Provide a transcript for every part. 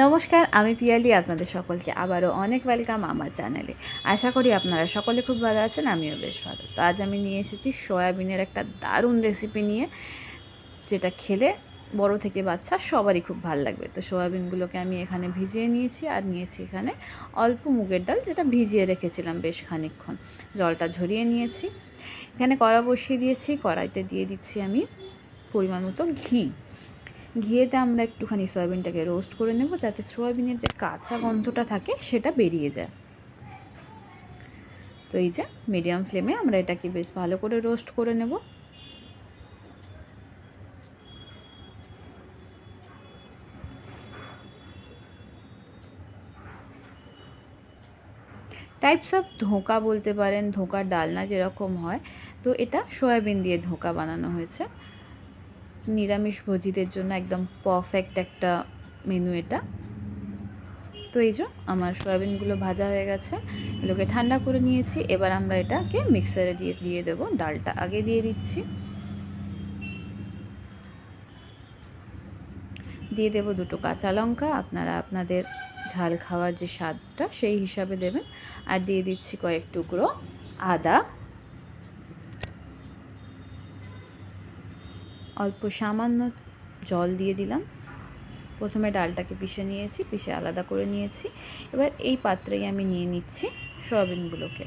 নমস্কার, আমি পিয়ালি, আপনাদের সকলকে আবারও অনেক ওয়েলকাম আমার চ্যানেলে আশা করি আপনারা সকলে খুব ভালো আছেন, আমিও বেশ ভালো। তো আজ আমি নিয়ে এসেছি সয়াবিনের একটা দারুণ রেসিপি নিয়ে, যেটা খেলে বড় থেকে বাচ্চা সবারই খুব ভালো লাগবে। তো সয়াবিনগুলোকে আমি এখানে ভিজিয়ে নিয়েছি আর নিয়েছি এখানে অল্প মুগের ডাল, যেটা ভিজিয়ে রেখেছিলাম বেশ খানিকক্ষণ। জলটা ঝরিয়ে নিয়েছি। এখানে কড়া বসিয়ে দিয়েছি, কড়াইতে দিয়ে দিচ্ছি আমি পরিমাণ মতো ঘি। ঘিয়েতে আমরা একটুখানি সয়াবিনটাকে রোস্ট করে নেব, যাতে সয়াবিনের যে কাঁচা গন্ধটা থাকে সেটা বেরিয়ে যায়। তো এই যে মিডিয়াম ফ্লেমে আমরা এটাকে বেশ ভালো করে রোস্ট করে নেব। টাইপস অফ ধোঁকা বলতে পারেন, ধোঁকার ডালনা যেরকম হয়, তো এটা সয়াবিন দিয়ে ধোঁকা বানানো হয়েছে। নিরামিষ ভোজীদের জন্য একদম পারফেক্ট একটা মেনু এটা। তো এই যে আমার সয়াবিনগুলো ভাজা হয়ে গেছে, এগুলোকে ঠান্ডা করে নিয়েছি, এবার আমরা এটাকে মিক্সারে দিয়ে দিয়ে দেবো ডালটা। আগে দিয়ে দিচ্ছি। দিয়ে দেব দুটো কাঁচা লঙ্কা, আপনারা আপনাদের ঝাল খাওয়ার যে স্বাদটা সেই হিসাবে দেবেন। আর দিয়ে দিচ্ছি কয়েক টুকরো আদা। অল্প সামান্য জল দিয়ে দিলাম। প্রথমে ডালটাকে পিষে নিয়েছি, পিষে আলাদা করে নিয়েছি। এবার এই পাত্রেই আমি নিয়ে নিচ্ছি সয়াবিনগুলোকে।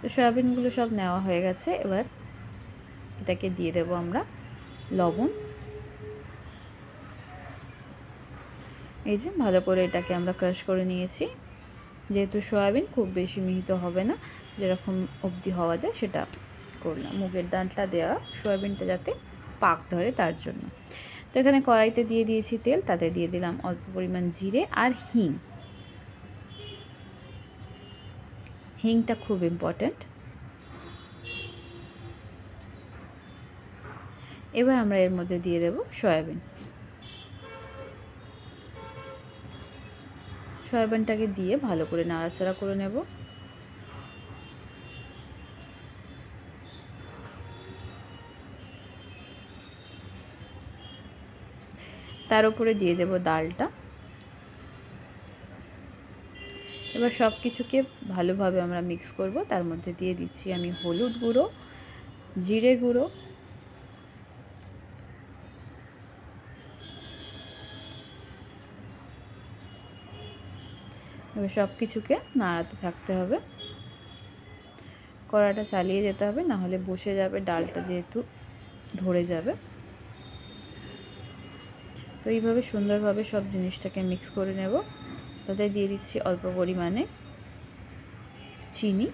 তো সয়াবিনগুলো সব নেওয়া হয়ে গেছে। এবার এটাকে দিয়ে দেবো আমরা লবণ। এই যে ভালো করে এটাকে আমরা ক্রাশ করে নিয়েছি। যেহেতু সয়াবিন খুব বেশি মিহিত হবে না, যেরকম অবধি হওয়া যায় সেটা করলাম। মুগের ডালটা দেওয়া সয়াবিনটা যাতে পাক ধরে তার জন্য। তো এখানে কড়াইতে দিয়ে দিয়েছি তেল, তাতে দিয়ে দিলাম অল্প পরিমাণ জিরে আর হিং। হিংটা খুব ইম্পর্ট্যান্ট এবার আমরা এর মধ্যে দিয়ে দেব সয়াবিন। সয়াবিনটাকে দিয়ে ভালো করে নাড়াচাড়া করে নেব। তার উপরে দিয়ে দেব ডালটা। এবার সব কিছুকে ভালোভাবে আমরা মিক্স করব। তার মধ্যে দিয়ে দিচ্ছি আমি হলুদ গুঁড়ো, জিরে গুঁড়ো এবার সব কিছুকে নাড়াতে থাকতে হবে। কড়াটা চালিয়ে যেতে হবে, না হলে বসে যাবে, ডালটা যেহেতু ধরে যাবে। তো এইভাবে সুন্দরভাবে সব জিনিসটাকে মিক্স করে নেব। তাতে দিয়ে দিচ্ছি অল্প পরিমাণে চিনি।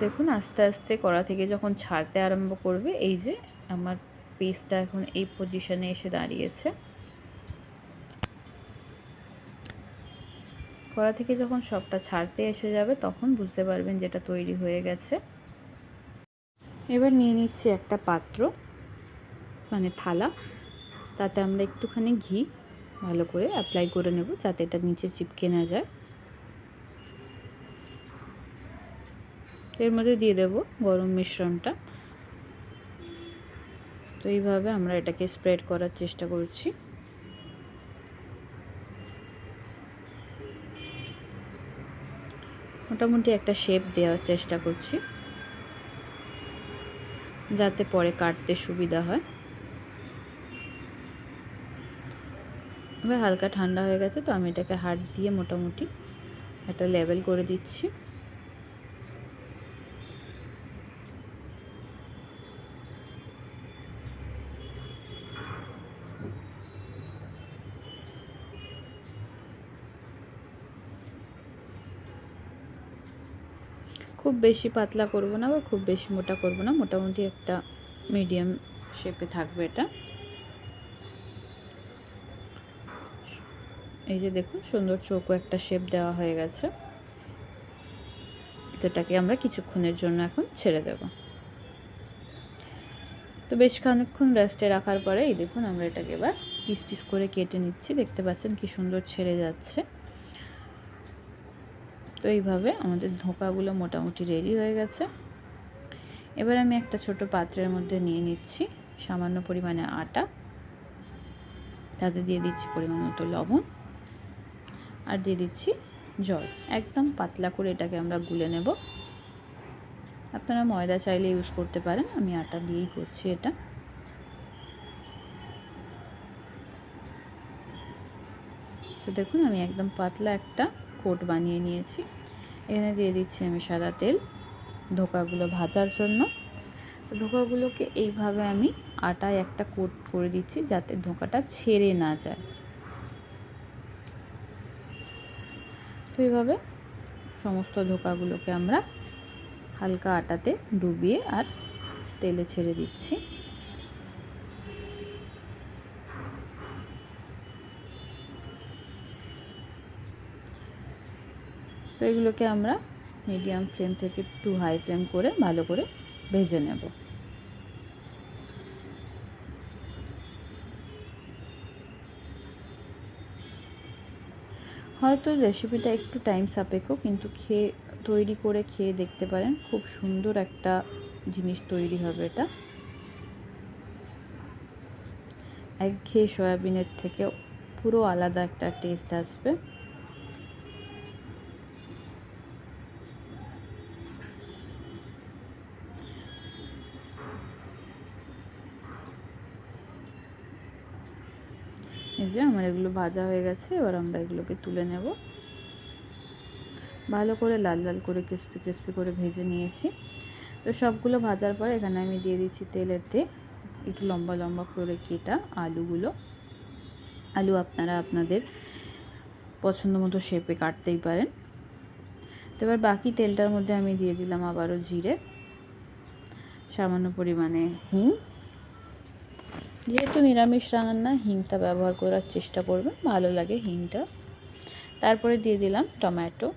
দেখুন আস্তে আস্তে কড়া থেকে যখন ছাড়তে আরম্ভ করবে, এই যে আমার পেস্টটা এখন এই পজিশনে এসে দাঁড়িয়েছে। কড়া থেকে যখন সবটা ছাড়তে এসে যাবে, তখন বুঝতে পারবেন যেটা তৈরি হয়ে গেছে। এবার নিয়ে নিচ্ছি একটা পাত্র মানে থালা। তাতে আমরা একটুখানি ঘি ভালো করে অ্যাপ্লাই করে নেব যাতে এটা নিচে চিপকে না যায়। এর মধ্যে দিয়ে দেব গরম মিশ্রণটা। তো এইভাবে আমরা এটাকে স্প্রেড করার চেষ্টা করছি। মোটামুটি একটা শেপ দেওয়ার চেষ্টা করছি, যাতে পরে কাটতে সুবিধা হয়। এবার হালকা ঠান্ডা হয়ে গেছে, তো আমি এটাকে হাত দিয়ে মোটামুটি একটা লেভেল করে দিচ্ছি। খুব বেশি পাতলা করব না বা খুব বেশি মোটা করব না, মোটামুটি একটা মিডিয়াম শেপে থাকবে এটা। এই যে দেখুন, সুন্দর চৌকো একটা শেপ দেওয়া হয়ে গেছে। তো এটাকে আমরা কিছুক্ষণের জন্য এখন ছেড়ে দেব। তো বেশ খানিকক্ষণ রেস্টে রাখার পরে এই দেখুন, আমরা এটাকে এবার পিস পিস করে কেটে নিচ্ছি। দেখতে পাচ্ছেন কি সুন্দর ছেড়ে যাচ্ছে। তো এইভাবে আমাদের ধোকাগুলো মোটামুটি রেডি হয়ে গেছে। এবার আমি একটা ছোট পাত্রের মধ্যে নিয়ে নিচ্ছি সামান্য পরিমাণে আটা। তাতে দিয়ে দিচ্ছি পরিমাণ মতো লবণ আর দিয়ে দিচ্ছি জল। একদম পাতলা করে এটাকে আমরা গুলে নেব। আপনারা ময়দা চাইলে ইউজ করতে পারেন, আমি আটা দিয়েই করছি এটা। তো দেখুন, আমি একদম পাতলা একটা কোট বানিয়ে নিয়েছি। এখানে দিয়ে দিচ্ছি আমি সাদা তেল, ধোকাগুলো ভাজার জন্য। ধোকাগুলোকে এইভাবে আমি আটায় একটা কোট করে দিচ্ছি যাতে ধোকাটা ছেড়ে না যায়। তো এইভাবে সমস্ত ধোকাগুলোকে আমরা হালকা আটাতে ডুবিয়ে আর তেলে ছেড়ে দিচ্ছি। তো এগুলোকে আমরা মিডিয়াম ফ্লেম থেকে টু হাই ফ্লেম করে ভালো করে ভেজে নেব। হয়তো রেসিপিটা একটু টাইম সাপেক্ষ, কিন্তু খেয়ে, তৈরি করে খেয়ে দেখতে পারেন, খুব সুন্দর একটা জিনিস তৈরি হবে এটা। একঘেয়ে সয়াবিনের থেকে পুরো আলাদা একটা টেস্ট আসবে। এই যে আমার এগুলো ভাজা হয়ে গেছে, এবার আমরা এগুলোকে তুলে নেব। ভালো করে লাল লাল করে ক্রিস্পি ক্রিস্পি করে ভেজে নিয়েছি। তো সবগুলো ভাজার পর এখানে আমি দিয়ে দিচ্ছি তেলেতে একটু লম্বা লম্বা করে কেটা আলুগুলো। আলু আপনারা আপনাদের পছন্দ মতো শেপে কাটতেই পারেন। তো এবার বাকি তেলটার মধ্যে আমি দিয়ে দিলাম আবারও জিরে, সামান্য পরিমাণে হিং। যেহেতু নিরামিষ রান্না হিংটা ব্যবহার করার চেষ্টা করবেন, ভালো লাগে হিংটা। তারপরে দিয়ে দিলাম টমেটো।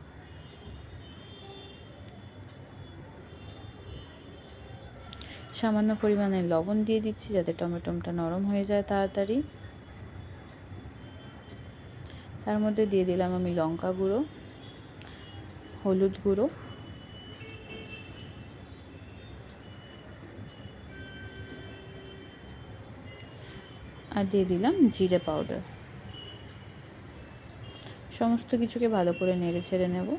সামান্য পরিমাণে লবণ দিয়ে দিচ্ছি যাতে টমেটোমটা নরম হয়ে যায় তাড়াতাড়ি। তার মধ্যে দিয়ে দিলাম আমি লঙ্কা গুঁড়ো, হলুদ গুঁড়ো। আর দিয়ে দিলাম জিরে পাউডার। সমস্ত কিছুকে ভালো করে নেড়ে ছেড়ে নেব।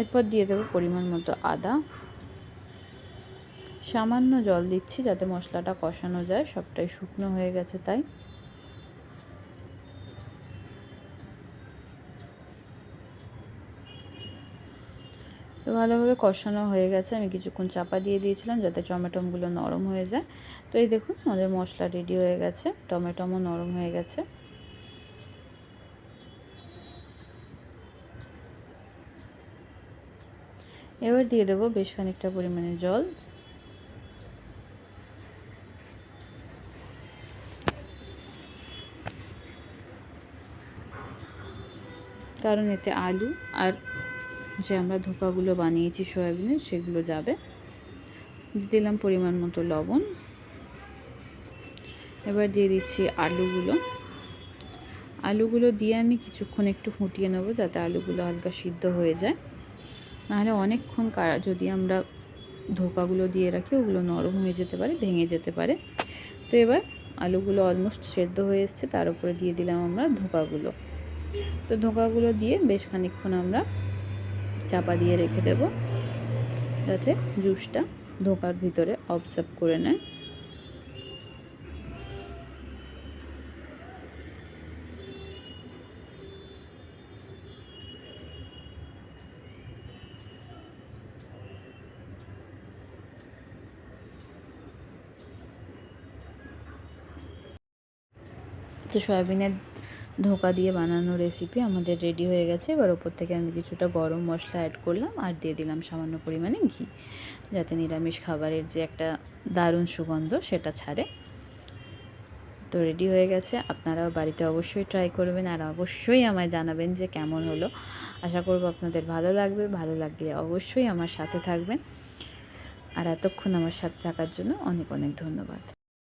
এরপর দিয়ে দেবো পরিমাণ মতো আদা। সামান্য জল দিচ্ছি যাতে মশলাটা কষানো যায়, সবটাই শুকনো হয়ে গেছে তাই। তো ভালোভাবে কষানো হয়ে গেছে। আমি কিছুক্ষণ চাপা দিয়ে দিয়েছিলাম যাতে টমেটোমগুলো নরম হয়ে যায়। তো এই দেখুন, আমাদের মশলা রেডি হয়ে গেছে। টমেটোমও নরম হয়ে গেছে। এবার দিয়ে দেবো বেশ খানিকটা পরিমাণে জল। কারণ এতে আলু আর যে আমরা ধোকাগুলো বানিয়েছি সয়াবিনের সেগুলো যাবে। দিলাম পরিমাণ মতো লবণ। এবার দিয়ে দিচ্ছি আলুগুলো। আলুগুলো দিয়ে আমি কিছুক্ষণ একটু ফুটিয়ে নেব যাতে আলুগুলো হালকা সিদ্ধ হয়ে যায়। নাহলে অনেকক্ষণ কারা যদি আমরা ধোকাগুলো দিয়ে রাখি, ওগুলো নরম হয়ে যেতে পারে, ভেঙে যেতে পারে। তো এবার আলুগুলো অলমোস্ট সেদ্ধ হয়ে এসছে, তার উপরে দিয়ে দিলাম আমরা ধোকাগুলো। তো ধোকাগুলো দিয়ে বেশ খানিক্ষণ আমরা চাপা দিয়ে রেখে দেব। যাতে জুসটা ধোকার ভিতরে অবজার্ভ করে নেয়। তো সয়াবিনের ধোকা দিয়ে বানানো রেসিপি আমাদের রেডি হয়ে গেছে। এবার ওপর থেকে আমি কিছুটা গরম মশলা অ্যাড করলাম আর দিয়ে দিলাম সামান্য পরিমাণে ঘি, যাতে নিরামিষ খাবারের যে একটা দারুণ সুগন্ধ সেটা ছাড়ে। তো রেডি হয়ে গেছে। আপনারাও বাড়িতে অবশ্যই ট্রাই করবেন আর অবশ্যই আমায় জানাবেন যে কেমন হলো। আশা করব আপনাদের ভালো লাগবে। ভালো লাগলে অবশ্যই আমার সাথে থাকবেন। আর এতক্ষণ আমার সাথে থাকার জন্য অনেক অনেক ধন্যবাদ।